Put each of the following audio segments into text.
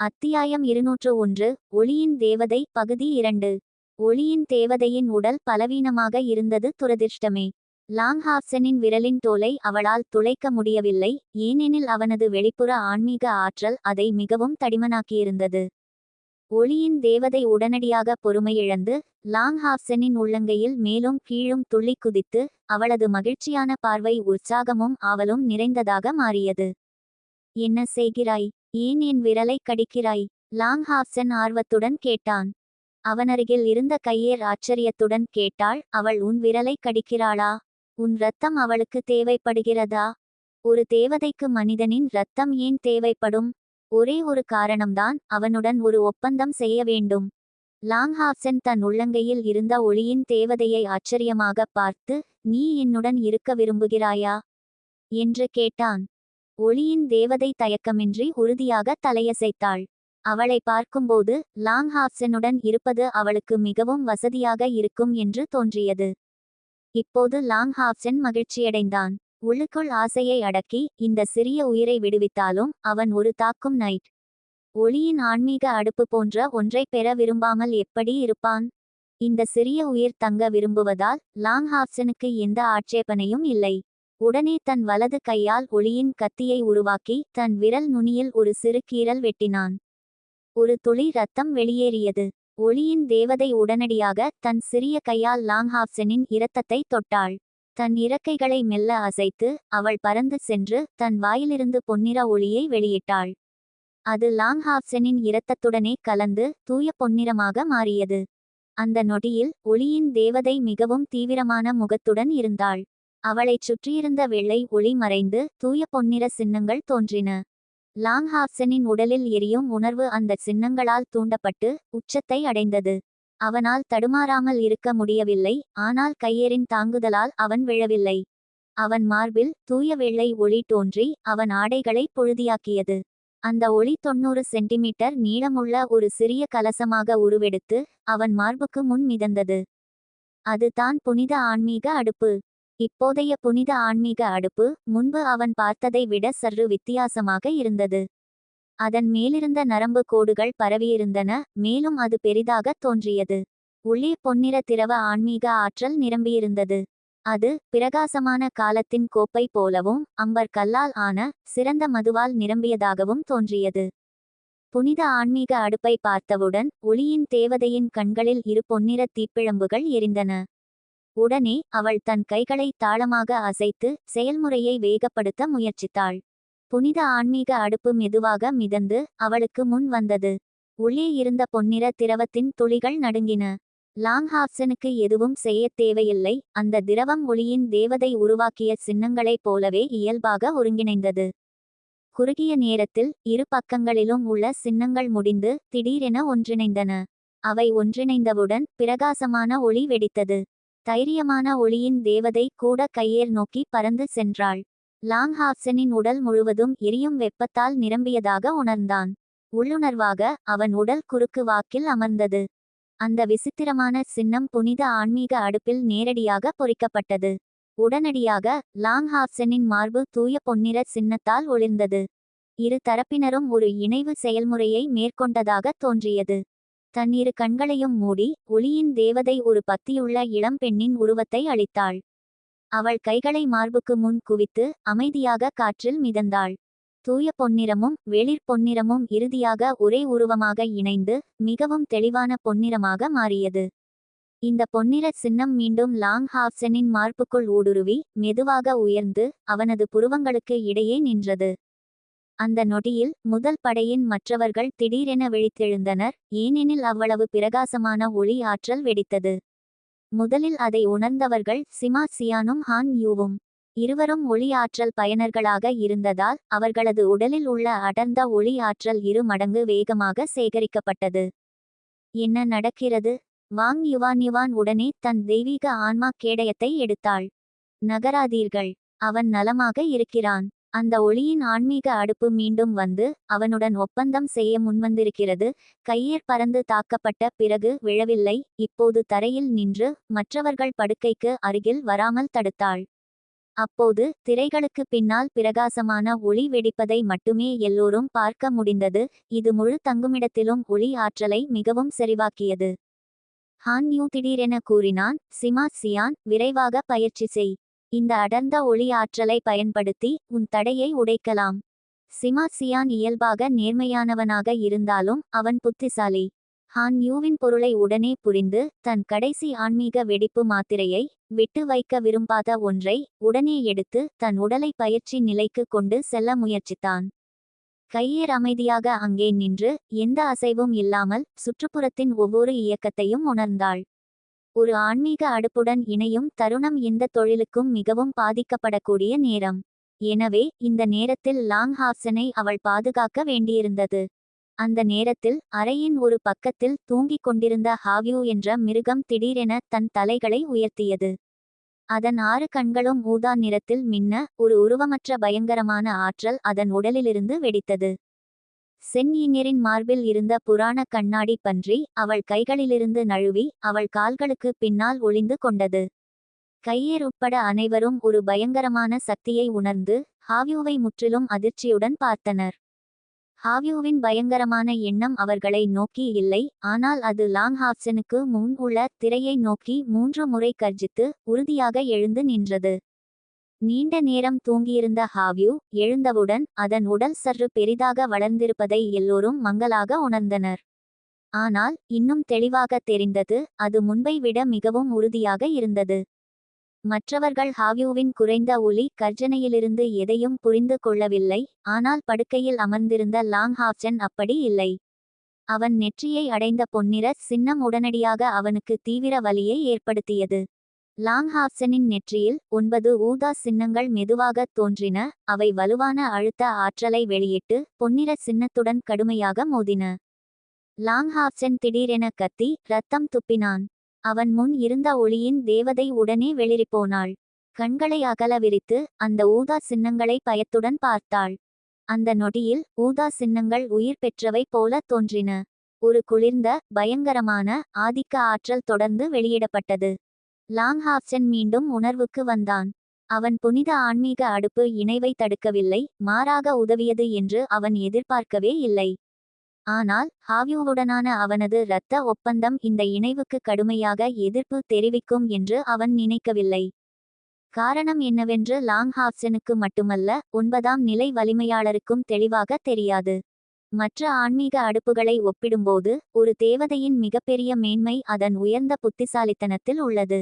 அத்தியாயம் இருநூற்று ஒன்று ஒளியின் தேவதை பகுதி இரண்டு. ஒளியின் தேவதையின் உடல் பலவீனமாக இருந்தது துரதிர்ஷ்டமே. லாங்ஹாப்சனின் விரலின் தோலை அவளால் துளைக்க முடியவில்லை ஏனெனில் அவனது வெளிப்புற ஆன்மீக ஆற்றல் அதை மிகவும் தடிமனாக்கியிருந்தது. ஒளியின் தேவதை உடனடியாக பொறுமையிழந்து லாங்ஹாப்சனின் உள்ளங்கையில் மேலும் கீழும் துள்ளி குதித்து அவளது மகிழ்ச்சியான பார்வை உற்சாகமும் ஆவலும் நிறைந்ததாக மாறியது. என்ன செய்கிறாய்? ஏன் என் விரலை கடிக்கிறாய்? லாங்ஹாப்சன் ஆர்வத்துடன் கேட்டான். அவனருகில் இருந்த கையேர் ஆச்சரியத்துடன் கேட்டாள் அவள் உன் விரலை கடிக்கிறாளா? உன் ரத்தம் அவளுக்கு தேவைப்படுகிறதா? ஒரு தேவதைக்கு மனிதனின் ரத்தம் ஏன் தேவைப்படும்? ஒரே ஒரு காரணம்தான் அவனுடன் ஒரு ஒப்பந்தம் செய்ய வேண்டும் லாங்ஹாப்சன் தன் உள்ளங்கையில் இருந்த ஒளியின் தேவதையை ஆச்சரியமாக பார்த்து நீ என்னுடன் இருக்க விரும்புகிறாயா என்று கேட்டான். ஒளியின் தேவதை தயக்கமின்றி உறுதியாக தலையசைத்தாள். அவளை பார்க்கும்போது லாங் ஹாப்சனுடன் இருப்பது அவளுக்கு மிகவும் வசதியாக இருக்கும் என்று தோன்றியது. இப்போது லாங் ஹாப்சன் மகிழ்ச்சியடைந்தான். உள்ளுக்குள் ஆசையை அடக்கி இந்த சிறிய உயிரை விடுவித்தாலும் அவன் ஒரு தாக்கும் நைட். ஒளியின் ஆன்மீக அடுப்பு போன்ற ஒன்றை பெற விரும்பாமல் எப்படி இருப்பான்? இந்த சிறிய உயிர் தங்க விரும்புவதால் லாங் ஹாப்சனுக்கு எந்த ஆட்சேபனையும் இல்லை. உடனே தன் வலது கையால் ஒளியின் கத்தியை உருவாக்கி தன் விரல் நுனியில் ஒரு சிறு கீறல் வெட்டினான். ஒரு துளி ரத்தம் வெளியேறியது. ஒளியின் தேவதை உடனடியாக தன் சிறிய கையால் லாங்ஹாப்சனின் இரத்தத்தை தொட்டாள். தன் இறக்கைகளை மெல்ல அசைத்து அவள் பறந்து சென்று தன் வாயிலிருந்து பொன்னிற ஒளியை வெளியிட்டாள். அது லாங்ஹாப்சனின் இரத்தத்துடனே கலந்து தூய பொன்னிறமாக மாறியது. அந்த நொடியில் ஒளியின் தேவதை மிகவும் தீவிரமான முகத்துடன் இருந்தாள். அவளைச் சுற்றியிருந்த வெள்ளை ஒளி மறைந்து தூய பொன்னிற சின்னங்கள் தோன்றின. லாங்ஹாப்சனின் உடலில் எரியும் உணர்வு அந்த சின்னங்களால் தூண்டப்பட்டு உச்சத்தை அடைந்தது. அவனால் தடுமாறாமல் இருக்க முடியவில்லை ஆனால் கையேறின் தாங்குதலால் அவன் விழவில்லை. அவன் மார்பில் தூய வெள்ளை ஒளி தோன்றி அவன் ஆடைகளை பொழுதியாக்கியது. அந்த ஒளி தொன்னூறு சென்டிமீட்டர் நீளமுள்ள ஒரு சிறிய கலசமாக உருவெடுத்து அவன் மார்புக்கு முன் மிதந்தது. அதுதான் புனித ஆன்மீக அடுப்பு. இப்போதைய புனித ஆன்மீக அடுப்பு முன்பு அவன் பார்த்ததை விட சற்று வித்தியாசமாக இருந்தது. அதன் மேலிருந்த நரம்பு கோடுகள் பரவியிருந்தன மேலும் அது பெரிதாக தோன்றியது. உள்ளே பொன்னிற திரவ ஆன்மீக ஆற்றல் நிரம்பியிருந்தது. அது பிரகாசமான காலத்தின் கோப்பை போலவும் அம்பர் கல்லால் ஆன சிறந்த மதுவால் நிரம்பியதாகவும் தோன்றியது. புனித ஆன்மீக அடுப்பை பார்த்தவுடன் ஒளியின் தேவதையின் கண்களில் இரு பொன்னிற தீப்பிழம்புகள் எரிந்தன. உடனே அவள் தன் கைகளை தாளமாக அசைத்து செயல்முறையை வேகப்படுத்த முயற்சித்தாள். புனித ஆன்மீக அடுப்பு மெதுவாக மிதந்து அவளுக்கு முன் வந்தது. உள்ளே இருந்த பொன்னிற திரவத்தின் துளிகள் நடுங்கின. லாங்ஹாப்சனுக்கு எதுவும் செய்யத் தேவையில்லை. அந்த திரவம் ஒளியின் தேவதை உருவாக்கிய சின்னங்களைப் போலவே இயல்பாக ஒருங்கிணைந்தது. குறுகிய நேரத்தில் இரு பக்கங்களிலும் உள்ள சின்னங்கள் முடிந்து திடீரென ஒன்றிணைந்தன. அவை ஒன்றிணைந்தவுடன் பிரகாசமான ஒளி வெடித்தது. தைரியமான ஒளியின் தேவதை கூட கையேர் நோக்கி பறந்து சென்றாள். லாங்ஹாப்சனின் உடல் முழுவதும் எரியும் வெப்பத்தால் நிரம்பியதாக உணர்ந்தான். உள்ளுணர்வாக அவன் உடல் குறுக்கு வாக்கில் அமர்ந்தது. அந்த விசித்திரமான சின்னம் புனித ஆன்மீக அடுப்பில் நேரடியாக பொறிக்கப்பட்டது. உடனடியாக லாங்ஹாப்சனின் மார்பு தூய பொன்னிற சின்னத்தால் ஒளிர்ந்தது. இரு தரப்பினரும் ஒரு இணைவு செயல்முறையை மேற்கொண்டதாக தோன்றியது. தன் இரு கண்களையும் மூடி ஒளியின் தேவதை ஒரு பத்தியுள்ள இளம் பெண்ணின் உருவத்தை அளித்தாள் அவள் கைகளை மார்புக்கு முன் குவித்து அமைதியாக காற்றில் மிதந்தாள். தூய பொன்னிறமும் வெளிர் பொன்னிறமும் இறுதியாக ஒரே உருவமாக இணைந்து மிகவும் தெளிவான பொன்னிறமாக மாறியது. இந்த பொன்னிற சின்னம் மீண்டும் லாங் ஹாப்சனின் மார்புக்குள் ஊடுருவி மெதுவாக உயர்ந்து அவனது புருவங்களுக்கு இடையே நின்றது. அந்த நொடியில் முதல் படையின் மற்றவர்கள் திடீரென விழித்தெழுந்தனர் ஏனெனில் அவ்வளவு பிரகாசமான ஒளி ஆற்றல் வெடித்தது. முதலில் அதை உணர்ந்தவர்கள் சிமா சியானும் ஹான் யூவும். இருவரும் ஒளி ஆற்றல் பயனர்களாக இருந்ததால் அவர்களது உடலில் உள்ள அடர்ந்த ஒளி ஆற்றல் இரு மடங்கு வேகமாக சேகரிக்கப்பட்டது. என்ன நடக்கிறது? வாங் யுவான் யுவான் உடனே தன் தெய்வீக ஆன்மா கேடயத்தை எடுத்தாள். நகராதீர்கள். அவன் நலமாக இருக்கிறான். அந்த ஒளியின் ஆன்மீக அடுப்பு மீண்டும் வந்து அவனுடன் ஒப்பந்தம் செய்ய முன்வந்திருக்கிறது. கையேர் பறந்து தாக்கப்பட்ட பிறகு விழவில்லை. இப்போது தரையில் நின்று மற்றவர்கள் படுக்கைக்கு அருகில் வராமல் தடுத்தாள். அப்போது திரைகளுக்கு பின்னால் பிரகாசமான ஒளி வெடிப்பதை மட்டுமே எல்லோரும் பார்க்க முடிந்தது. இது முழு தங்குமிடத்திலும் ஒளி ஆற்றலை மிகவும் செறிவாக்கியது. ஹான் யூ திடீரென கூறினான். சிமா சியான் விரைவாக பயிற்சி செய். இந்த அடர்ந்த ஒளி ஆற்றலை பயன்படுத்தி உன் தடையை உடைக்கலாம். சிமா சியான் இயல்பாக நேர்மையானவனாக இருந்தாலும் அவன் புத்திசாலி. ஹான் யூவின் பொருளை உடனே புரிந்து தன் கடைசி ஆன்மீக வெடிப்பு மாத்திரையை விட்டு வைக்க விரும்பாத ஒன்றை உடனே எடுத்து தன் உடலை பயிற்சி நிலைக்கு கொண்டு செல்ல முயற்சித்தான். கையேர் அமைதியாக அங்கே நின்று எந்த அசைவும் இல்லாமல் சுற்றுப்புறத்தின் ஒவ்வொரு இயக்கத்தையும் உணர்ந்தாள். ஒரு ஆன்மீக அடுப்புடன் இணையும் தருணம் எந்த தொழிலுக்கும் மிகவும் பாதிக்கப்படக்கூடிய நேரம். எனவே இந்த நேரத்தில் லாங் ஹாப்சனை அவள் பாதுகாக்க வேண்டியிருந்தது. அந்த நேரத்தில் அறையின் ஒரு பக்கத்தில் தூங்கிக் கொண்டிருந்த ஹாவ்யூ என்ற மிருகம் திடீரென தன் தலைகளை உயர்த்தியது. அதன் ஆறு கண்களும் ஊதா நிறத்தில் மின்ன ஒரு உருவமற்ற பயங்கரமான ஆற்றல் அதன் உடலிலிருந்து வெடித்தது. சென்யினியரின் மார்பில் இருந்த புராண கண்ணாடி பன்றி அவள் கைகளிலிருந்து நழுவி அவள் கால்களுக்கு பின்னால் ஒளிந்து கொண்டது. கையேர் உட்பட அனைவரும் ஒரு பயங்கரமான சக்தியை உணர்ந்து ஹாவியூவை முற்றிலும் அதிர்ச்சியுடன் பார்த்தனர். ஹாவியூவின் பயங்கரமான எண்ணம் அவர்களை நோக்கி இல்லை ஆனால் அது லாங் ஹாப்சனுக்கு முன் உள்ள திரையை நோக்கி மூன்று முறை கர்ஜித்து உறுதியாக எழுந்து நின்றது. நீண்ட நேரம் தூங்கியிருந்த ஹாவ்யூ எழுந்தவுடன் அதன் உடல் சற்று பெரிதாக வளர்ந்திருப்பதை எல்லோரும் மங்களாக உணர்ந்தனர். ஆனால் இன்னும் தெளிவாக தெரிந்தது அது முன்பை விட மிகவும் உறுதியாக இருந்தது. மற்றவர்கள் ஹாவ்யூவின் குறைந்த ஒலி கர்ஜனையிலிருந்து எதையும் புரிந்து கொள்ளவில்லை ஆனால் படுக்கையில் அமர்ந்திருந்த லாங் ஹாப்சன் அப்படி இல்லை. அவன் நெற்றியை அடைந்த பொன்னிற சின்னம் உடனடியாக அவனுக்கு தீவிர வலியை ஏற்படுத்தியது. லாங் ஹாப்சனின் நெற்றியில் ஒன்பது ஊதா சின்னங்கள் மெதுவாக தோன்றின. அவை வலுவான அழுத்த ஆற்றலை வெளியிட்டு பொன்னிற சின்னத்துடன் கடுமையாக மோதின. லாங்ஹாப்சன் திடீரென கத்தி ரத்தம் துப்பினான். அவன் முன் இருந்த ஒளியின் தேவதை உடனே வெளிரிப்போனாள். கண்களை அகல விரித்து அந்த ஊதா சின்னங்களை பயத்துடன் பார்த்தாள். அந்த நொடியில் ஊதா சின்னங்கள் உயிர் பெற்றவை போல தோன்றின. ஒரு குளிர்ந்த பயங்கரமான ஆதிக்க ஆற்றல் தொடர்ந்து வெளியிடப்பட்டது. லாங் ஹாப்சன் மீண்டும் உணர்வுக்கு வந்தான். அவன் புனித ஆன்மீக அடுப்பு இணைவை தடுக்கவில்லை மாறாக உதவியது என்று அவன் எதிர்பார்க்கவே இல்லை. ஆனால் ஹாவியூவுடனான அவனது இரத்த ஒப்பந்தம் இந்த இணைவுக்கு கடுமையாக எதிர்ப்பு தெரிவிக்கும் என்று அவன் நினைக்கவில்லை. காரணம் என்னவென்று லாங் ஹாப்சனுக்கு மட்டுமல்ல ஒன்பதாம் நிலை வலிமையாளருக்கும் தெளிவாக தெரியாது. மற்ற ஆன்மீக அடுப்புகளை ஒப்பிடும்போது ஒரு தேவதையின் மிகப்பெரிய மேன்மை அதன் உயர்ந்த புத்திசாலித்தனத்தில் உள்ளது.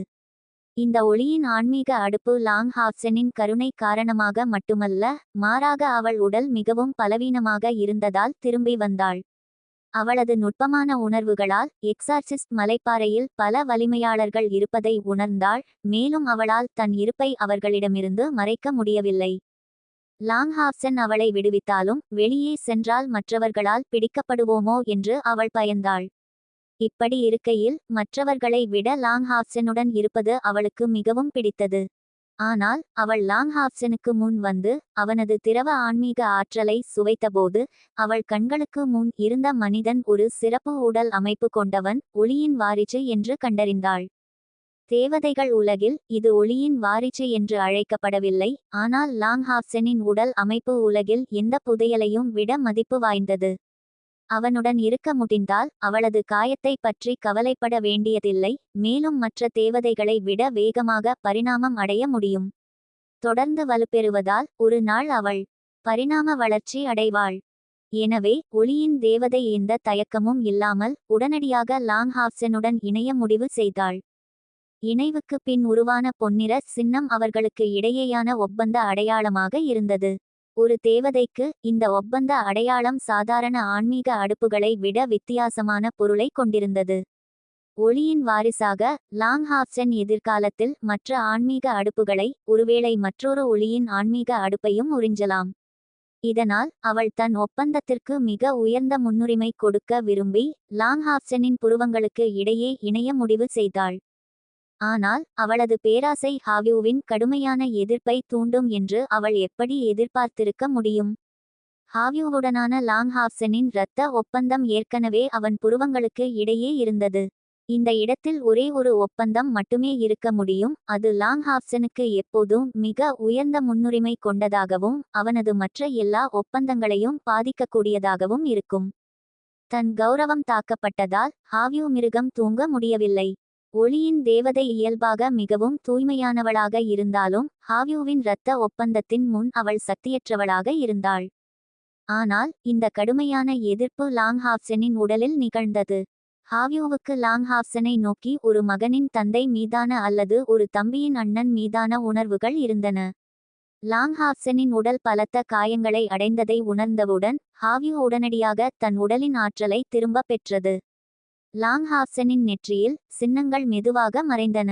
இந்த ஒளியின் ஆன்மீக அடுப்பு லாங் ஹாப்சனின் கருணை காரணமாக மட்டுமல்ல மாறாக அவள் உடல் மிகவும் பலவீனமாக இருந்ததால் திரும்பி வந்தாள். அவளது நுட்பமான உணர்வுகளால் எக்ஸார்சிஸ்ட் மலைப்பாறையில் பல வலிமையாளர்கள் இருப்பதை உணர்ந்தாள் மேலும் அவளால் தன் இருப்பை அவர்களிடமிருந்து மறைக்க முடியவில்லை. லாங்ஹாப்சன் அவளை விடுவித்தாலும் வெளியே சென்றால் மற்றவர்களால் பிடிக்கப்படுவோமோ என்று அவள் பயந்தாள். இப்படி இருக்கையில் மற்றவர்களை விட லாங்ஹாப்சனுடன் இருப்பது அவளுக்கு மிகவும் பிடித்தது. ஆனால் அவள் லாங்ஹாப்சனுக்கு முன் வந்து அவனது திரவ ஆன்மீக ஆற்றலை சுவைத்தபோது அவள் கண்களுக்கு முன் இருந்த மனிதன் ஒரு சிறப்பு உடல் அமைப்பு கொண்டவன் ஒளியின் வாரிச்சு என்று கண்டறிந்தாள். தேவதைகள் உலகில் இது ஒளியின் வாரிச்சு என்று அழைக்கப்படவில்லை ஆனால் லாங்ஹாப்சனின் உடல் அமைப்பு உலகில் எந்த புதையலையும் விட மதிப்பு வாய்ந்தது. அவனுடன் இருக்க முடிந்தால் அவளது காயத்தை பற்றி கவலைப்பட வேண்டியதில்லை மேலும் மற்ற தேவதைகளை விட வேகமாக பரிணாமம் அடைய முடியும். தொடர்ந்து வலுப்பெறுவதால் ஒரு நாள் அவள் பரிணாம வளர்ச்சி அடைவாள். எனவே ஒளியின் தேவதை எந்த தயக்கமும் இல்லாமல் உடனடியாக லாங் ஹாப்சனுடன் இணைய முடிவு செய்தாள். இணைவுக்கு பின் உருவான பொன்னிற சின்னம் அவர்களுக்கு இடையேயான ஒப்பந்த அடையாளமாக இருந்தது. ஒரு தேவதைக்கு இந்த ஒப்பந்த அடையாளம் சாதாரண ஆன்மீக அடுப்புகளை விட வித்தியாசமான பொருளை கொண்டிருந்தது. ஒளியின் வாரிசாக லாங் ஹாப்சன் எதிர்காலத்தில் மற்ற ஆன்மீக அடுப்புகளை ஒருவேளை மற்றொரு ஒளியின் ஆன்மீக அடுப்பையும் உறிஞ்சலாம். இதனால் அவள் தன் ஒப்பந்தத்திற்கு மிக உயர்ந்த முன்னுரிமை கொடுக்க விரும்பி லாங் ஹாப்சனின் புருவங்களுக்கு இடையே இணைய முடிவு செய்தாள். ஆனால் அவளது பேராசை ஹாவியூவின் கடுமையான எதிர்ப்பை தூண்டும் என்று அவள் எப்படி எதிர்பார்த்திருக்க முடியும்? ஹாவியூவுடனான லாங் ஹாப்சனின் இரத்த ஒப்பந்தம் ஏற்கனவே அவன் புருவங்களுக்கு இடையே இருந்தது. இந்த இடத்தில் ஒரே ஒரு ஒப்பந்தம் மட்டுமே இருக்க முடியும் அது லாங்ஹாப்சனுக்கு எப்போதும் மிக உயர்ந்த முன்னுரிமை கொண்டதாகவும் அவனது மற்ற எல்லா ஒப்பந்தங்களையும் பாதிக்கக்கூடியதாகவும் இருக்கும். தன் கௌரவம் தாக்கப்பட்டதால் ஹாவ்யூ மிருகம் தூங்க முடியவில்லை. ஒளியின் தேவதை இயல்பாக மிகவும் தூய்மையானவளாக இருந்தாலும் ஹாவ்யூவின் இரத்த ஒப்பந்தத்தின் முன் அவள் சக்தியற்றவளாக இருந்தாள். ஆனால் இந்த கடுமையான எதிர்ப்பு லாங்ஹாப்சனின் உடலில் நிகழ்ந்தது. ஹாவ்யூவுக்கு லாங்ஹாப்சனை நோக்கி ஒரு மகனின் தந்தை மீதான அல்லது ஒரு தம்பியின் அண்ணன் மீதான உணர்வுகள் இருந்தன. லாங்ஹாப்சனின் உடல் பலத்த காயங்களை அடைந்ததை உணர்ந்தவுடன் ஹாவ்யூ உடனடியாக தன் உடலின் ஆற்றலை திரும்பப் பெற்றது. லாங்ஹாப்சனின் நெற்றியில் சின்னங்கள் மெதுவாக மறைந்தன.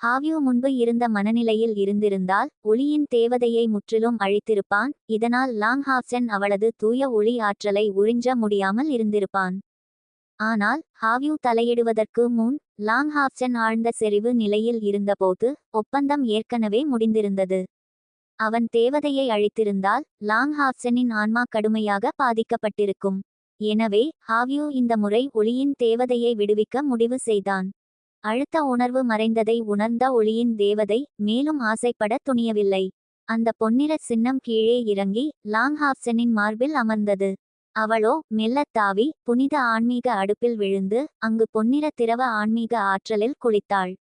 ஹாவ்யூ முன்பு இருந்த மனநிலையில் இருந்திருந்தால் ஒளியின் தேவதையை முற்றிலும் அழித்திருப்பான். இதனால் லாங்ஹாப்சன் அவளது தூய ஒளி ஆற்றலை உறிஞ்ச முடியாமல் இருந்திருப்பான். ஆனால் ஹாவ்யூ தலையிடுவதற்கு முன் லாங்ஹாப்சன் ஆழ்ந்த செறிவு நிலையில் இருந்தபோது ஒப்பந்தம் ஏற்கனவே முடிந்திருந்தது. அவன் தேவதையை அழித்திருந்தால் லாங்ஹாப்சனின் ஆன்மா கடுமையாக பாதிக்கப்பட்டிருக்கும். எனவே ஹாவ்யூ இந்த முறை ஒளியின் தேவதையை விடுவிக்க முடிவு செய்தான். அழுத்த உணர்வு மறைந்ததை உணர்ந்த ஒளியின் தேவதை மேலும் ஆசைப்பட துணியவில்லை. அந்த பொன்னிற சின்னம் கீழே இறங்கி லாங் ஹாப்சனின் மார்பில் அமர்ந்தது. அவளோ மெல்லத் தாவி புனித ஆன்மீக அடுப்பில் விழுந்து அங்கு பொன்னிற திரவ ஆன்மீக ஆற்றலில் குளித்தாள்.